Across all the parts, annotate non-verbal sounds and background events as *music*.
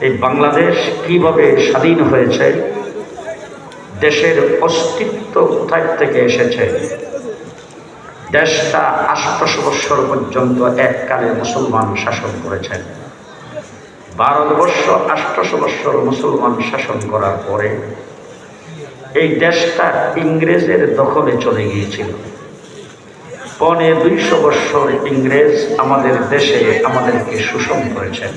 এই বাংলাদেশ কীভাবে স্বাধীন হয়েছে? দেশের অস্তিত্ব কোথায় থেকে এসেছে? দেশটা আষ্টশো বৎসর পর্যন্ত এককালে মুসলমান শাসন করেছেন। ভারতবর্ষ আষ্টশো বৎসর মুসলমান শাসন করার পরে এই দেশটা ইংরেজের দখলে চলে গিয়েছিল। পনে দুইশো বৎসর ইংরেজ আমাদের দেশে আমাদেরকে শোষণ করেছেন।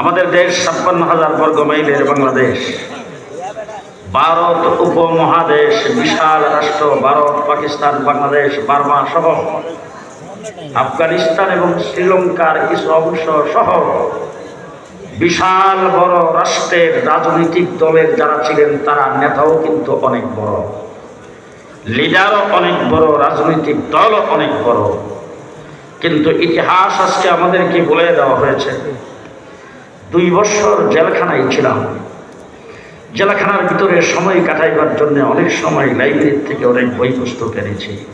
আমাদের দেশ ছাপ্পান্ন হাজার বর্গ মাইলের বাংলাদেশ। ভারত উপমহাদেশ, বিশাল রাষ্ট্র, ভারত, পাকিস্তান, বাংলাদেশ, বার্মা সহ আফগানিস্তান এবং শ্রীলঙ্কার কিছু অংশ সহ বিশাল বড় রাষ্ট্রের রাজনৈতিক দলের যারা ছিলেন, তারা নেতাও কিন্তু অনেক বড়। লিডারও অনেক বড়, রাজনৈতিক দলও অনেক বড়। কিন্তু ইতিহাস আজকে আমাদেরকে বলে দেওয়া হয়েছে। দুই বছর জেলখানায় ছিলাম। জেলখানার ভিতরে সময় কাটাইবার জন্য অনেক সময় লাইব্রেরি থেকে অনেক বই পুস্তক এনেছি।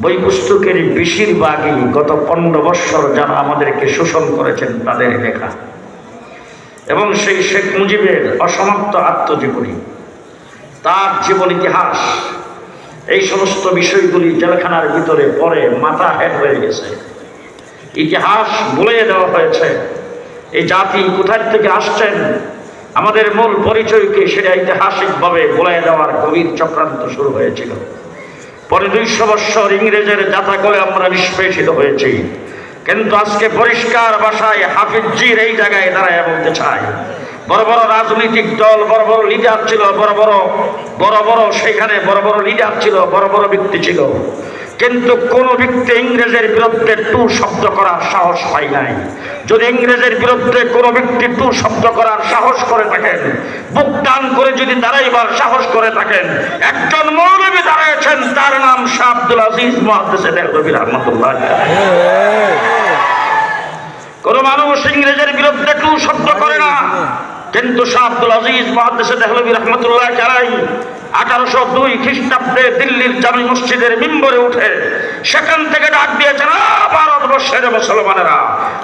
বই পুস্তকের বেশিরভাগই গত পনেরো বৎসর যারা আমাদেরকে শোষণ করেছেন তাদের লেখা। এবং সেই শেখ মুজিবের অসমাপ্ত আত্মজীবনী, তার জীবন ইতিহাস এই সমস্ত বিষয়গুলি জেলখানার ভিতরে পড়ে মাথা হেড হয়ে গেছে। ইতিহাস বলে দেওয়া হয়েছে, এই জাতি কোথায় থেকে আসছেন? আমাদের মূল পরিচয়কে সেটা ঐতিহাসিকভাবে বলে দেওয়ার গভীর চক্রান্ত শুরু হয়েছিল। পরে দুইশো বৎসর ইংরেজের যাতা করে আমরা নিষ্পেষিত হয়েছি। কিন্তু আজকে পরিষ্কার ভাষায় হাফিজির এই জায়গায় দাঁড়ায় বলতে চাই বড় বড় রাজনৈতিক দল, বড় বড় লিডার ছিল, বড় বড় বড় বড় সেখানে বড় বড় লিডার ছিল, বড় বড় ব্যক্তি ছিল। কিন্তু কোন ব্যক্তি ইংরেজের বিরুদ্ধে টু শব্দ করার সাহস পাই নাই। যদি ইংরেজের বিরুদ্ধে কোনো ব্যক্তি টু শব্দ করার সাহস করে থাকেন, বুক টান করে যদি দাঁড়াইবার সাহস করে থাকেন, একজন মৌলবী দাঁড়াইছেন তার নাম শাহ আব্দুল আজিজ মহাদেশে দেহরবী রহমতুল্লাহ কোন মানুষ ইংরেজের বিরুদ্ধে টু শব্দ করে না। কিন্তু শাহ আব্দুল আজিজ মহাদেশে দেহলবী রহমতুল্লাহ চালাই আঠারোশো দুই খ্রিস্টাব্দে দিল্লির জামি মসজিদের মিম্বরে উঠে সেখান থেকে ডাক দিয়েছেন "আ, ভারতবর্ষের মুসলমানেরা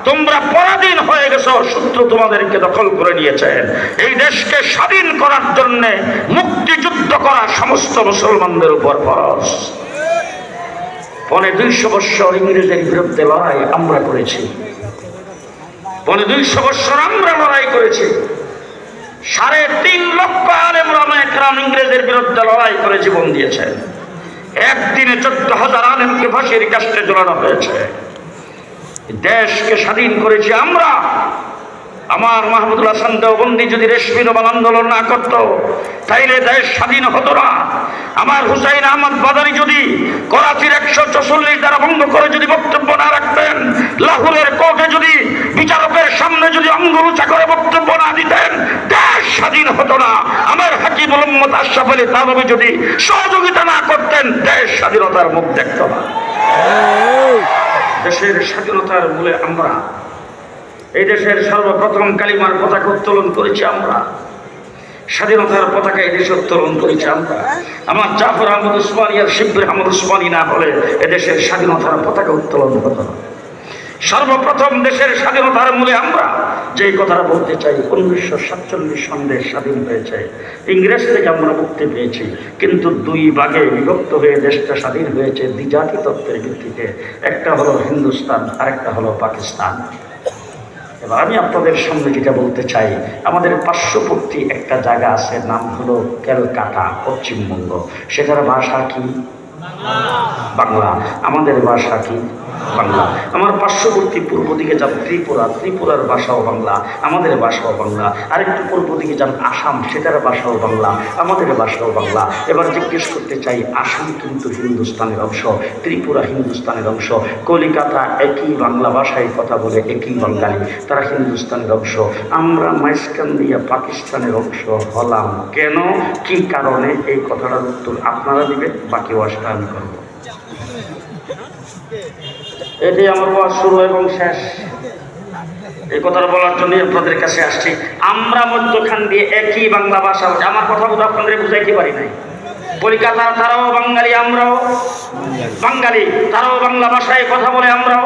তোমরা পরাধীন হয়ে গেছো শত্রু তোমাদেরকে দখল করে নিয়েছেন এই দেশকে স্বাধীন করার জন্যে মুক্তিযুদ্ধ করা সমস্ত মুসলমানদের উপর ফরজ। পনে দুইশো বৎসর ইংরেজের বিরুদ্ধে লড়াই আমরা করেছি। পনে দুইশো বৎসর আমরা লড়াই করেছি। সাড়ে তিন লক্ষ আলেম রাম ইংরেজের বিরুদ্ধে লড়াই করে জীবন দিয়েছে একদিনে চোদ্দ হাজার আলেমকে ফাঁসির কাস্টে জড়ানো হয়েছে। দেশকে স্বাধীন করেছি আমরা। আমার মাহমুদুল হাসান দেওবন্দি যদি রেশমি নোবাল আন্দোলন না করত তাইলে দেশ স্বাধীন হতো না। আমার হুসাইন আহমদ বাদারি যদি করাচির একশো চৌচল্লিশ দ্বারা বন্ধ করে যদি বক্তব্য না রাখতেন লাহোরের কোর্টে যদি বিচারকের সামনে যদি অঙ্গুলুচা করে বক্তব্য না দিতেন দেশ স্বাধীন হতো না। আমার হাকিম মোহাম্মদ আশরাফ আলী তালবি যদি সহযোগিতা না করতেন দেশ স্বাধীনতার মুখ দেখত না। দেশের স্বাধীনতার মূলে আমরা এই দেশের সর্বপ্রথম কালিমার পতাকা উত্তোলন করেছি আমরা। স্বাধীনতার পতাকা এই দেশে উত্তোলন করেছি আমরা। আমার জাফর আহমদ উসমানী আর শিবর আহমদ উসমানী না হলে এদেশের স্বাধীনতার পতাকা উত্তোলন হতো না। সর্বপ্রথম দেশের স্বাধীনতার মূলে আমরা যে কথাটা বলতে চাই, উনিশশো সাতচল্লিশ সনে দেশ স্বাধীন হয়েছে। ইংরেজ থেকে আমরা মুক্তি পেয়েছি, কিন্তু দুই ভাগে বিভক্ত হয়ে দেশটা স্বাধীন হয়েছে দ্বিজাতি তত্ত্বের ভিত্তিতে। একটা হলো হিন্দুস্তান, আরেকটা হলো পাকিস্তান। এবার আমি আপনাদের সামনে যেটা বলতে চাই, আমাদের পার্শ্ববর্তী একটা জায়গা আছে, নাম হলো ক্যালকাটা পশ্চিমবঙ্গ। সেখানে ভাষা কি? বাংলা। আমাদের ভাষা কি? বাংলা। আমার পার্শ্ববর্তী পূর্ব দিকে যান ত্রিপুরা, ত্রিপুরার ভাষাও বাংলা, আমাদের ভাষাও বাংলা। আরেকটু পূর্ব দিকে যান আসাম, সেটার ভাষাও বাংলা, আমাদের ভাষাও বাংলা। এবার জিজ্ঞেস করতে চাই, আসাম কিন্তু হিন্দুস্তানের অংশ, ত্রিপুরা হিন্দুস্তানের অংশ, কলিকাতা একই বাংলা ভাষায় কথা বলে একই বাঙালি, তারা হিন্দুস্তানের অংশ। আমরা মাইসকান দিয়া পাকিস্তানের অংশ হলাম। কেন? কি কারণে? এই কথাটার উত্তর আপনারা দিবেন, বাকি ওয়াজটা আমি করব। এটাই আমার ওয়াজ শুরু এবং শেষ। এই কথাটা বলার জন্য আপনাদের কাছে আসছি। আমরা মধ্যখান দিয়ে একই বাংলা ভাষা। আমার কথা বোধ আপনাদের বুঝাইতে পারি নাই। কলকাতার তারাও বাঙালি, আমরাও বাঙালি। তারাও বাংলা ভাষায় কথা বলে আমরাও।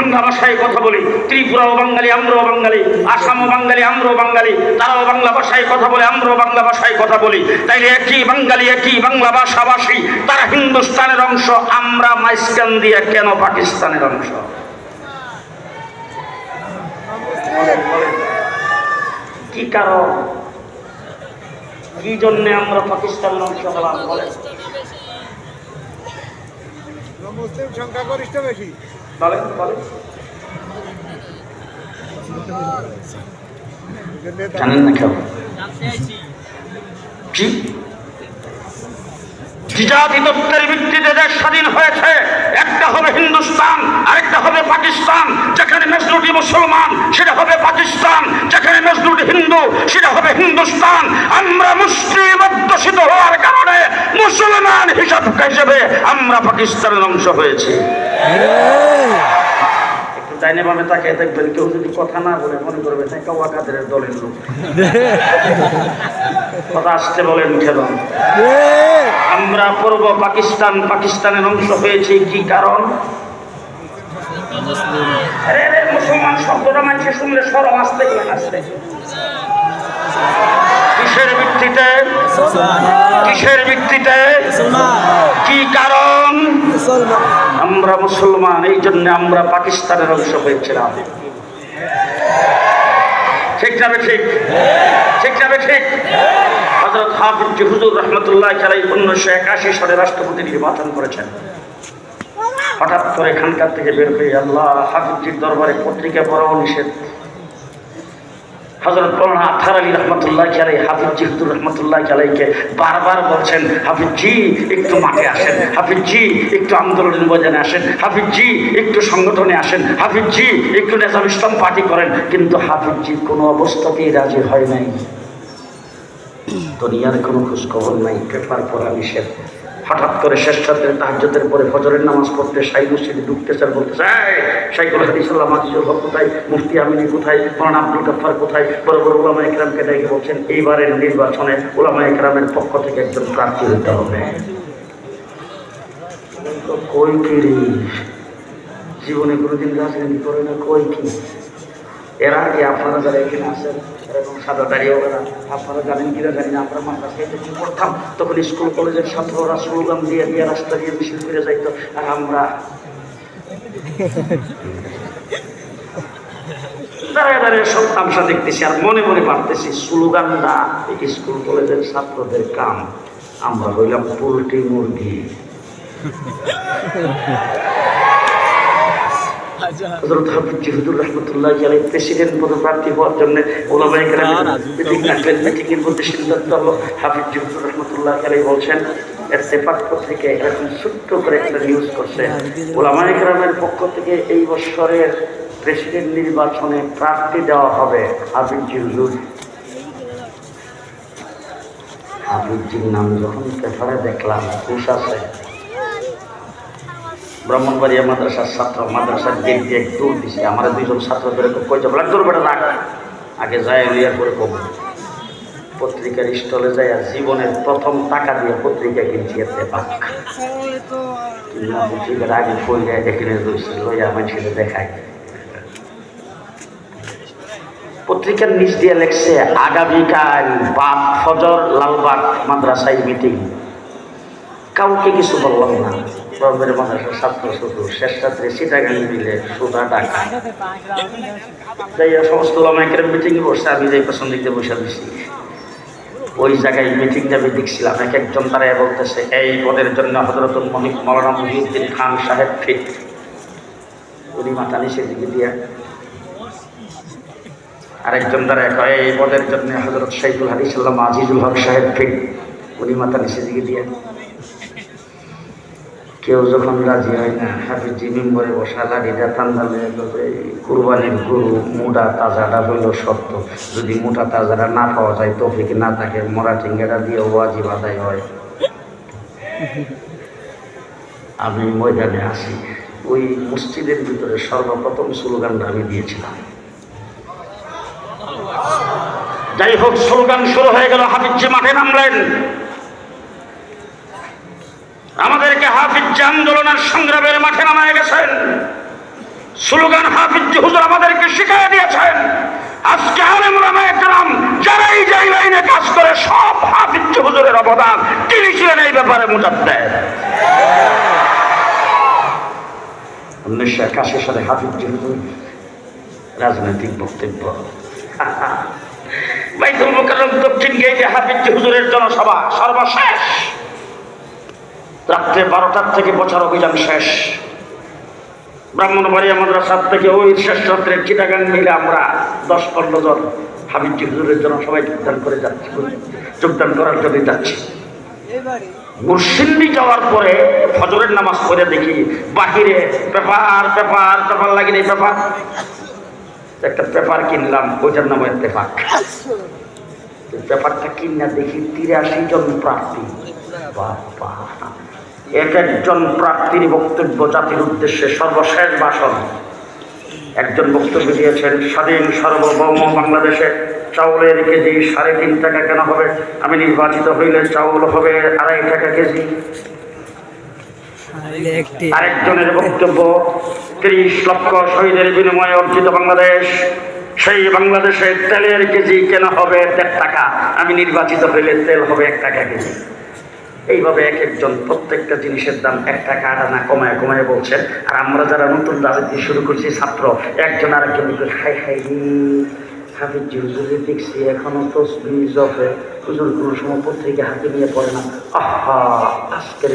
বাংলা ভাষায় কথা বলি, ত্রিপুরাও বাঙালি আমরাও বাঙালি, আসামও বাঙালি আমরাও বাঙালি, তারাও বাংলা ভাষায় কথা বলে আমরাও বাংলা ভাষায় কথা বলি। তাইলে একই বাঙালি, একই বাংলা ভাষাভাষী, তারা হিন্দুস্তানের অংশ, আমরা মাইস্কান দিয়ে কেন পাকিস্তানের অংশ? কি কারণ? কি জন্য আমরা পাকিস্তানের অংশ হলাম বলে মুসলিম সংখ্যাগরিষ্ঠ বেশি। বলেন বলেন। জানেন না কেউ? কি? তত্ত্বের ভিত্তিতে দেশ স্বাধীন হয়েছে। একটা হবে হিন্দুস্তান, আরেকটা হবে পাকিস্তান। যেখানে মুসলমান, সেটা হবে পাকিস্তান। যেখানে মেজরিটি হিন্দু, সেটা হবে হিন্দুস্তান। আমরা মুসলিম অধ্যুষিত হওয়ার কারণে মুসলমান হিসাব হিসেবে আমরা পাকিস্তানের অংশ হয়েছি। একটু দেখবেন কেউ যদি কথা না বলে, মনে করবে কথা আসতে বলেন আমরা পূর্ব পাকিস্তান, পাকিস্তানের অংশ হয়েছে কি কারণ? আরে মুসলমান শব্দটা মানুষের শুনলে সরম আসতে আসতে। কিসের ভিত্তিতে? কিসের ভিত্তিতে? কি কারণ? আমরা মুসলমান, এই জন্য আমরা পাকিস্তানের অংশ হয়েছিলাম। ঠিক যাবে ঠিক ঠিক যাবে ঠিক হজরত হাফিজ হুজুর রহমতুল্লাহ খেলাই উনিশশো একাশি সালে রাষ্ট্রপতি নির্বাচন করেছেন। হঠাৎ করে খানকার থেকে বের হয়ে আল্লাহ হাফিজির দরবারে পত্রিকা পড়াও নিষেধ। হজরত মৌলানা আথার আলী রহমতুল্লাহ আলাই হাফিজ জিহুদুর রহমতুল্লাহ আলাইকে বারবার বলছেন, হাফিজ একটু মাঠে আসেন, হাফিজ একটু আন্দোলনের ময়দানে আসেন, হাফিজ একটু সংগঠনে আসেন, হাফিজ একটু নেজাম ইসলাম পার্টি করেন। কিন্তু হাফিজ কোনো অবস্থাতেই রাজি হয় নাই। দুনিয়ার কোনো খোঁজ খবর নাই, পেপার পড়া নিষেধ। হঠাৎ করে শেষ রাত্রে তাহাজ্জতের পরে ফজরের নামাজ পড়তে সাই মসজিদে ঢুকতেছে আর বলতেছে "এই, শাইখুল হাদিস আল্লাহ কোথায়? মুফতি আমিনী কোথায়? মৌলানা আব্দুল গাফার কোথায়? বড় বড় ওলামা একরামকে ডেকে বলছেন এইবারের নির্বাচনে ওলামা একরামের পক্ষ থেকে একজন প্রার্থী হতে হবে। কই জীবনে কোনোদিন রাজনীতি করে না কই কি? এর আগে আপনারা যারা এখানে আছেন, এরকম সাদা দাঁড়িয়ে ওরা আপনারা জানেন কিনা জানি না, আমরা মাদ্রাসায় কিছু পড়তাম, তখন স্কুল, কলেজের ছাত্ররা স্লোগান দিয়ে দিয়ে রাস্তা দিয়ে মিছিল করে যাইতো, আর আমরা দাঁড়ায় সব দেখতেছি, আর মনে মনে এই স্কুল, কলেজের ছাত্রদের কাম। আমরা হইলাম পোল্ট্রি মুরগি। হযরত হাফিজ জিহুদুর রহমতুল্লাহ আলাই প্রেসিডেন্ট পদপ্রার্থী হওয়ার জন্য ওলামায়ে কেরামের মিটিং ডাকলেন মিটিংয়ের মধ্যে সিদ্ধান্ত হলো হাফিজ জিহুদুর রহমতুল্লাহ আলাই বলছেন এর সেপাক পত্রিকায় এরকম ছোট্ট করে একটা নিউজ করছে। ওলামায়ে কেরামের পক্ষ থেকে এই বছরের প্রেসিডেন্ট নির্বাচনে প্রার্থী দেওয়া হবে হাফিজ জিহুদুর। হাফিজজির নাম যখন পেপারে দেখলাম খুশ আছে। ব্রাহ্মণবাড়িয়া মাদ্রাসার ছাত্র, মাদ্রাসার গেট দিয়ে দৌড় দিছে। আমার দুইজন ছাত্র ধরে কই যাব? দৌড় বেটা রাখ আগে যায় লিয়ার করে কব। পত্রিকার স্টলে যায় আর জীবনের প্রথম টাকা দিয়ে পত্রিকা কিনছি, এতে পত্রিকার আগে কই যায় এখানে রয়েছে লইয়া আমার ছেলে দেখায়। পত্রিকার নিচ দিয়ে লেখছে, আগামীকাল বাপ ফজর, লালবাগ মাদ্রাসায় মিটিং কাউকে কিছু বললাম না। রবের মাদ্রাসার ছাত্র শুধু। শেষ রাত্রে সিটাগানি মিলে সুদা ডাকা যাই সমস্ত লামাইকের মিটিং বসছে আমি যাই পেছন দিক দিয়ে বসে দিছি ওই জায়গায় মিটিংটা আমি দেখছিলাম। এক একজন তারা বলতেছে, এই পদের জন্য হজরত মহিক মৌলানা মহিউদ্দিন খান সাহেব ফিট উনি মাথা নিচে দিকে দিয়া আরেকজন দ্বারা কয়, এই পদের জন্য হজরত শাইখুল হাদিস আল্লাহ আজিজুল হক সাহেব ফিট উনি মাথা নিচে দিকে দিয়ে কেউ যখন রাজি হয় না, হাফিজি মেম্বরে বসা লাঠিটা তান্দালে কুরবানির গরু মোটা তাজাটা হইল সত্য যদি মোটা তাজাটা না পাওয়া যায়, তফিক না থাকে, মরা টিঙ্গাটা দিয়ে ওয়াজি বাদাই হয়। আমি ময়দানে আসি, ওই মসজিদের ভিতরে সর্বপ্রথম স্লোগানটা আমি দিয়েছিলাম। যাই হোক, স্লোগান শুরু হয়ে গেল, হাফিজি মাঠে নামলেন। আমাদেরকে হাফিজ আন্দোলনের সংগ্রামের মাঠে নামায় গেছেন। স্লোগান হাফিজ হুজুর আমাদেরকে শিখিয়ে দিয়েছেন। আজকে আলেম ওলামায়ে কেরাম যারা এই যে লাইনে কাজ করে, সব হাফিজ হুজুরের অবদান। তিনি ছিলেন এই ব্যাপারে মুজাদ্দেদ। উনিশশো একাশি সালে হাফিজ হুজুর রাজনৈতিক বক্তব্য। *laughs* বাইতুল মোকাররম দক্ষিণ গেইটে হাফিজ হুজুরের জনসভা সর্বশেষ। রাত্রে বারোটার থেকে প্রচার অভিযান শেষ। ব্রাহ্মণবাড়িয়া মাদ্রাসার থেকে ওই শেষ রাত্রে চিটাগাং মিলে আমরা দশ পনেরো জন হাবিজ হুজুরের জন্য সবাই যোগদান করে যাচ্ছি, যোগদান করার জন্য যাচ্ছি। মুর্শিন্দি যাওয়ার পরে ফজরের নামাজ পড়ে দেখি বাহিরে পেপার পেপার পেপার লাগিয়ে পেপার। একটা পেপার কিনলাম, ওইটার নাম পেপার। পেপারটা কিনা দেখি তিরাশি জন প্রার্থী। বাবা এক একজন প্রার্থীর বক্তব্য, জাতির উদ্দেশ্যে সর্বশেষ ভাষণ। একজন বক্তব্য দিয়েছেন, স্বাধীন সার্বভৌম বাংলাদেশে চাউলের কেজি সাড়ে তিন টাকা কেন হবে। আমি নির্বাচিত হইলে চাউল হবে আড়াই টাকা কেজি। আরেকজনের বক্তব্য, তিরিশ লক্ষ শহীদের বিনিময়ে অর্জিত বাংলাদেশ, সেই বাংলাদেশে তেলের কেজি কেন হবে দেড় টাকা। আমি নির্বাচিত হইলে তেল হবে এক টাকা কেজি। এইভাবে এক একজন প্রত্যেকটা জিনিসের দাম এক টাকা আনা কমায় কমায় বলছেন আর আমরা যারা নতুন রাজনীতি শুরু করছি, ছাত্র, একজন আরেকজন খাই খাই দেখছি এখনও হাতে নিয়ে পড়ে না। আজকের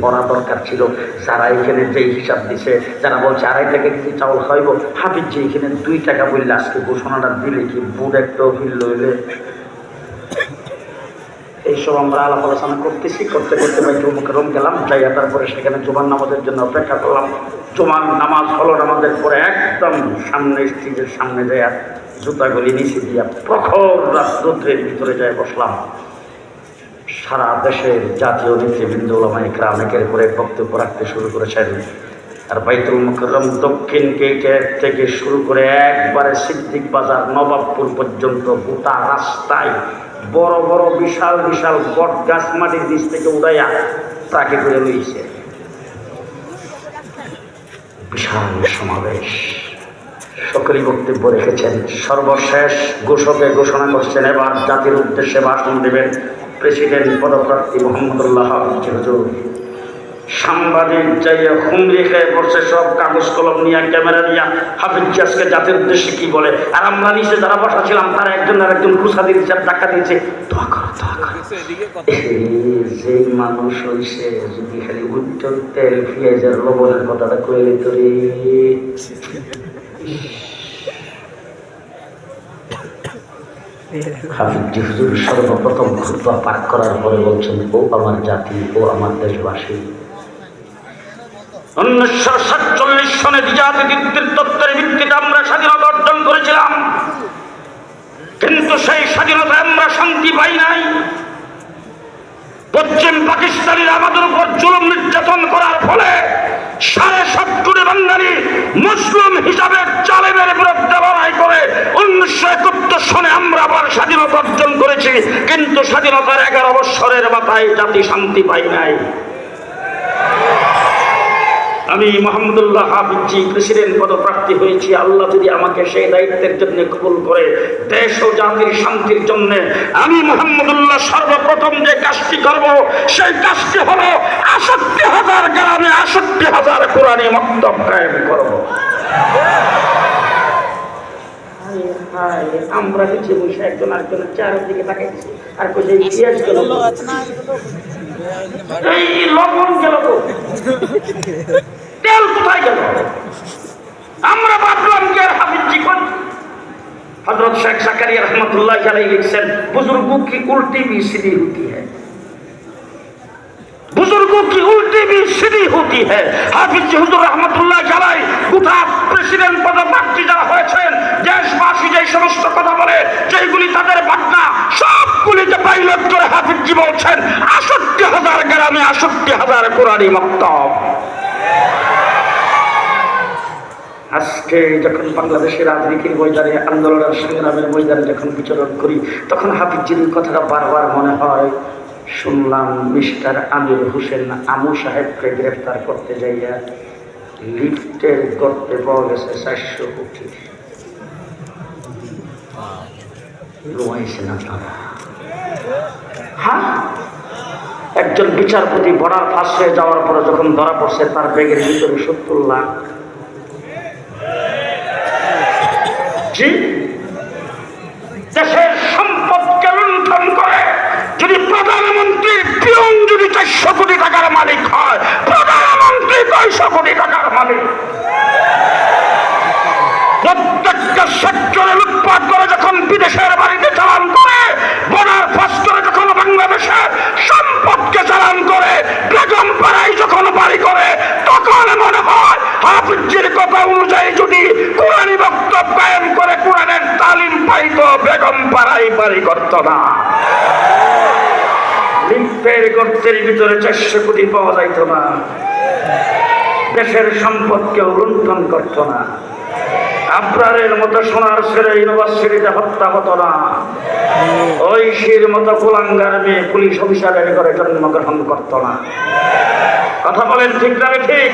পড়া দরকার ছিল। যারা এখানে যেই হিসাব যারা বলছে, আড়াই টাকা কেজি চাউল খাইব? হাফিজ যে এখানে দুই টাকা বললে আজকে ঘোষণাটা দিলে কি বুট একটা ফিল লইলে? এইসব আমরা আলাপ আলোচনা করতেছি, করতে করতে বাইতুল মুকাররম গেলাম, যাইয়া তারপরে সেখানে জুমার নামাজের জন্য অপেক্ষা করলাম। জুমার নামাজ হলো নামাজের পরে একদম সামনে স্ত্রীদের সামনে যাইয়া জুতাগুলি নিচে দিয়া প্রখর রৌদ্রের ভিতরে যাই বসলাম। সারা দেশের জাতীয় নেতৃবৃন্দ ওলামাই ক্রামেকের করে বক্তব্য রাখতে শুরু করেছেন। আর বাইতুল মুকাররম দক্ষিণ গেটের থেকে শুরু করে একবারে সিদ্দিক বাজার নবাবপুর পর্যন্ত গোটা রাস্তায় বড় বড় বিশাল বিশাল বট গাছ মাটির নিচ থেকে উড়াইয়া তাকে করে লইছে। বিশাল সমাবেশ। সকলেই বক্তব্য রেখেছেন। সর্বশেষ ঘোষকে ঘোষণা করছেন, এবার জাতির উদ্দেশ্যে ভাষণ দেবেন প্রেসিডেন্ট পদপ্রার্থী মোহাম্মদুল্লাহ সাংবাদিক যাইয়া হুমড়ি খেয়ে পড়ছে, সব কাগজ কলম নিয়ে, ক্যামেরা নিয়ে। হাফিজ জিয়াসকে জাতির উদ্দেশ্যে কি বলে? আর আমরা নিচে যারা বসা ছিলাম, তারা একজন আর একজন খুশা দিয়েছে টাকা দিয়েছে। এই মানুষ হইছে, যদি খালি উত্তর তেল পেঁয়াজের লবণের কথাটা কইলে তো রে। সর্বপ্রথম খুতবা পাঠ করার পরে বলছেন, ও আমার জাতি, ও আমার দেশবাসী। উনিশশো সাতচল্লিশ সনে জাতির তত্ত্বের ভিত্তিতে আমরা স্বাধীনতা অর্জন করেছিলাম। কিন্তু সেই স্বাধীনতায় আমরা শান্তি পাই নাই। পশ্চিম পাকিস্তানিরা আমাদের উপর জুলুম নির্যাতন করার ফলে সাড়ে সাত কোটি বাঙালি মুসলিম হিসাবে জালেমের বিরুদ্ধে লড়াই করে উনিশশো একাত্তর সনে আমরা আবার স্বাধীনতা অর্জন করেছি। কিন্তু স্বাধীনতার এগারো বৎসরের মাথায় জাতি শান্তি পাই নাই। আমি মোহাম্মদুল্লাহ হাফিজি প্রেসিডেন্ট পদপ্রার্থী হয়েছি। আল্লাহ যদি আমাকে সেই দায়িত্বের জন্য কবুল করে, দেশ ও জাতির শান্তির জন্য আমি মোহাম্মদুল্লাহ সর্বপ্রথম যে কাজটি করব, সেই কাজটি হল আষট্টি হাজার গ্রামে আষট্টি হাজার কোরআনে মক্তব কায়েম করব। হায় আমরা পিছিয়ে বসে একজন আরেকজনের চেহারার দিকে তাকে আর কোথায় ইতিহাস গেল লবণ গেল তেল কোথায় গেল? আমরা ভাবলাম যে হাবিব জীবন? হজরত শেখ জাকারিয়া রহমতুল্লাহ আলাই লিখছেন, বুজুর্গ কি উল্টি বিসিদি হতি হ্যাঁ है बुजुर्गों की उल्टी भी सीधी होती है হাফিজ হুজুর রহমতুল্লাহ জালাই গোটা প্রেসিডেন্ট পদপ্রার্থী যারা হয়েছেন দেশবাসী যে সমস্ত কথা বলে যেগুলি তাদের বাটনা সবগুলিতে পাইলট করে হাফিজি বলছেন আষট্টি হাজার গ্রামে আষট্টি হাজার কোরআনী মক্তব আজকে যখন বাংলাদেশের রাজনীতির ময়দানে আন্দোলনের সংগ্রামের ময়দানে যখন বিচরণ করি তখন হাফিজির কথাটা বারবার মনে হয় শুনলাম মিস্টার আমির হোসেন আমু সাহেবকে গ্রেফতার করতে যাইয়া লিফটের গর্তে পাওয়া গেছে চারশো কোটি। হ্যাঁ? একজন বিচারপতি বর্ডার ফাঁস হয়ে যাওয়ার পরে যখন ধরা পড়ছে, তার ব্যাগের ভিতরে সত্তর লাখ। দেশের যদি প্রধানমন্ত্রী পিয়ন যদি চারশো কোটি টাকার মালিক হয়, প্রধানমন্ত্রী কয়শো কোটি টাকার মালিক? প্রত্যেকটা সেক্টরে লুটপাট করে যখন বিদেশের বাড়িতে চালান করে, বর্ডার ফাঁস করে যখন বাংলাদেশের সম্পদকে চালান করে, বেগম পাড়ায় যখন বাড়ি করে, তখন মনে হয় হাফিজের কথা অনুযায়ী যদি কোরআনী বক্তব্য কায়েম করে, কোরআনের তালিম পাইতো, বেগম পাড়ায় বাড়ি করত না। লিম্পের গর্তের ভিতরে চারশো কোটি পাওয়া যাইত না। দেশের সম্পদকেও লুণ্ঠন করত না। আব্রারের মতো সোনার ছেলে ইউনিভার্সিটিতে হত্যা হতো না। ঐশীর মতো কুলাঙ্গার মেয়ে পুলিশ অফিসারের করে জন্মগ্রহণ করত না। কথা বলেন ঠিক না ঠিক?